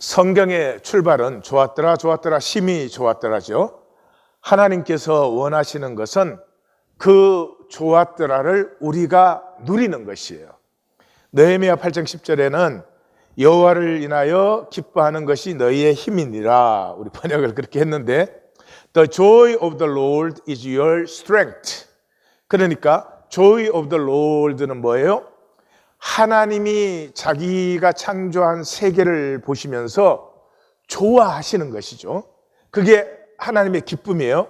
성경의 출발은 좋았더라, 좋았더라, 심히 좋았더라죠. 하나님께서 원하시는 것은 그 좋았더라를 우리가 누리는 것이에요. 느헤미야 8장 10절에는 여호와를 인하여 기뻐하는 것이 너희의 힘이니라. 우리 번역을 그렇게 했는데 The joy of the Lord is your strength. 그러니까 joy of the Lord는 뭐예요? 하나님이 자기가 창조한 세계를 보시면서 좋아하시는 것이죠. 그게 하나님의 기쁨이에요.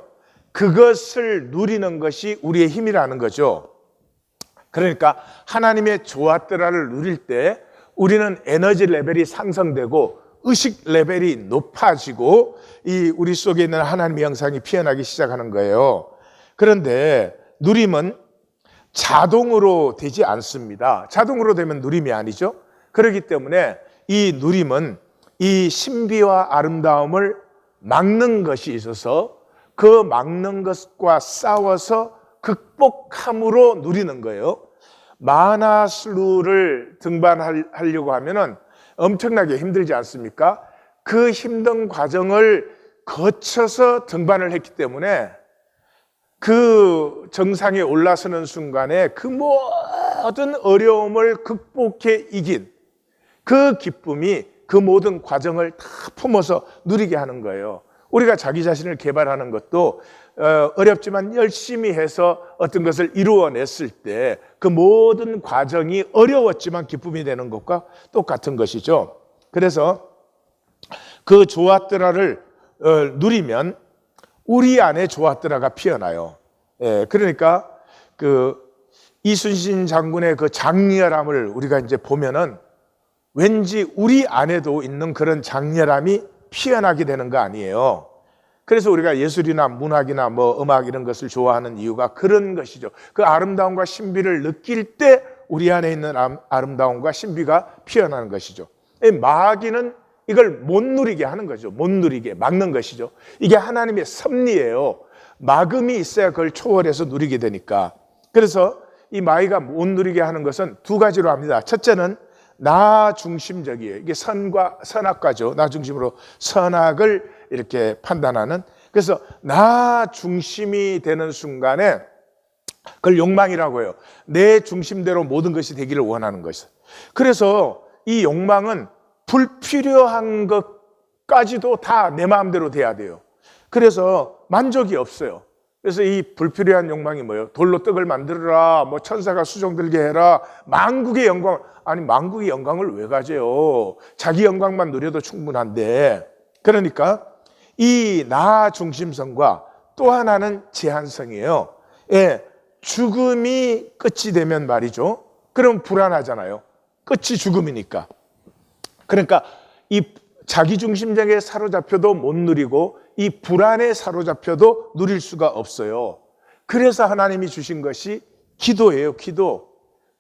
그것을 누리는 것이 우리의 힘이라는 거죠. 그러니까 하나님의 좋았더라를 누릴 때 우리는 에너지 레벨이 상승되고 의식 레벨이 높아지고 이 우리 속에 있는 하나님의 영상이 피어나기 시작하는 거예요. 그런데 누림은 자동으로 되지 않습니다. 자동으로 되면 누림이 아니죠. 그렇기 때문에 이 누림은 이 신비와 아름다움을 막는 것이 있어서 그 막는 것과 싸워서 극복함으로 누리는 거예요. 마나슬루를 등반하려고 하면은 엄청나게 힘들지 않습니까? 그 힘든 과정을 거쳐서 등반을 했기 때문에 그 정상에 올라서는 순간에 그 모든 어려움을 극복해 이긴 그 기쁨이 그 모든 과정을 다 품어서 누리게 하는 거예요. 우리가 자기 자신을 개발하는 것도 어, 어렵지만 열심히 해서 어떤 것을 이루어냈을 때 그 모든 과정이 어려웠지만 기쁨이 되는 것과 똑같은 것이죠. 그래서 그 좋았더라를 어, 누리면 우리 안에 좋았더라가 피어나요. 예, 그러니까 그 이순신 장군의 그 장렬함을 우리가 이제 보면은 왠지 우리 안에도 있는 그런 장렬함이 피어나게 되는 거 아니에요. 그래서 우리가 예술이나 문학이나 뭐 음악 이런 것을 좋아하는 이유가 그런 것이죠. 그 아름다움과 신비를 느낄 때 우리 안에 있는 아름다움과 신비가 피어나는 것이죠. 마귀는 이걸 못 누리게 하는 거죠. 못 누리게 막는 것이죠. 이게 하나님의 섭리예요. 막음이 있어야 그걸 초월해서 누리게 되니까. 그래서 이 마귀가 못 누리게 하는 것은 두 가지로 합니다. 첫째는 나 중심적이에요. 이게 선과 선악과죠. 나 중심으로 선악을 이렇게 판단하는. 그래서 나 중심이 되는 순간에 그걸 욕망이라고 해요. 내 중심대로 모든 것이 되기를 원하는 것이. 그래서 이 욕망은 불필요한 것까지도 다 내 마음대로 돼야 돼요. 그래서 만족이 없어요. 그래서 이 불필요한 욕망이 뭐예요? 돌로 떡을 만들어라, 뭐 천사가 수종 들게 해라, 만국의 영광. 아니, 만국의 영광을 왜 가져요? 자기 영광만 누려도 충분한데. 그러니까 이 나 중심성과 또 하나는 제한성이에요. 예, 죽음이 끝이 되면 말이죠. 그럼 불안하잖아요. 끝이 죽음이니까. 그러니까 이 자기 중심적에 사로잡혀도 못 누리고 이 불안에 사로잡혀도 누릴 수가 없어요. 그래서 하나님이 주신 것이 기도예요, 기도.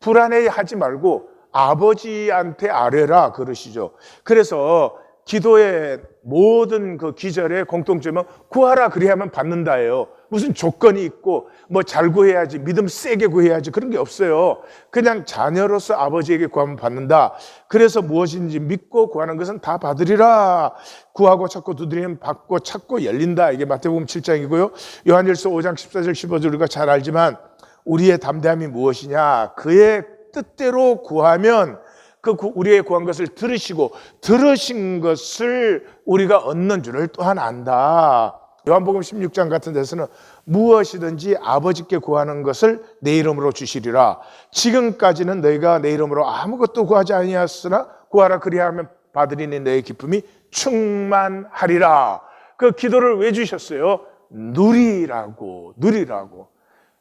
불안해 하지 말고 아버지한테 아뢰라 그러시죠. 그래서 기도의 모든 그 기절의 공통점은 구하라 그래야만 받는다예요. 무슨 조건이 있고 뭐 잘 구해야지 믿음 세게 구해야지 그런 게 없어요. 그냥 자녀로서 아버지에게 구하면 받는다. 그래서 무엇인지 믿고 구하는 것은 다 받으리라. 구하고 찾고 두드리면 받고 찾고 열린다. 이게 마태복음 7장이고요. 요한일서 5장 14절 15절 우리가 잘 알지만 우리의 담대함이 무엇이냐? 그의 뜻대로 구하면 그 우리의 구한 것을 들으시고 들으신 것을 우리가 얻는 줄을 또한 안다. 요한복음 16장 같은 데서는 무엇이든지 아버지께 구하는 것을 내 이름으로 주시리라. 지금까지는 너희가 내 이름으로 아무것도 구하지 아니하였으나 구하라 그리하면 받으리니 너의 기쁨이 충만하리라. 그 기도를 왜 주셨어요? 누리라고, 누리라고.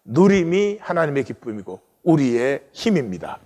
누림이 하나님의 기쁨이고 우리의 힘입니다.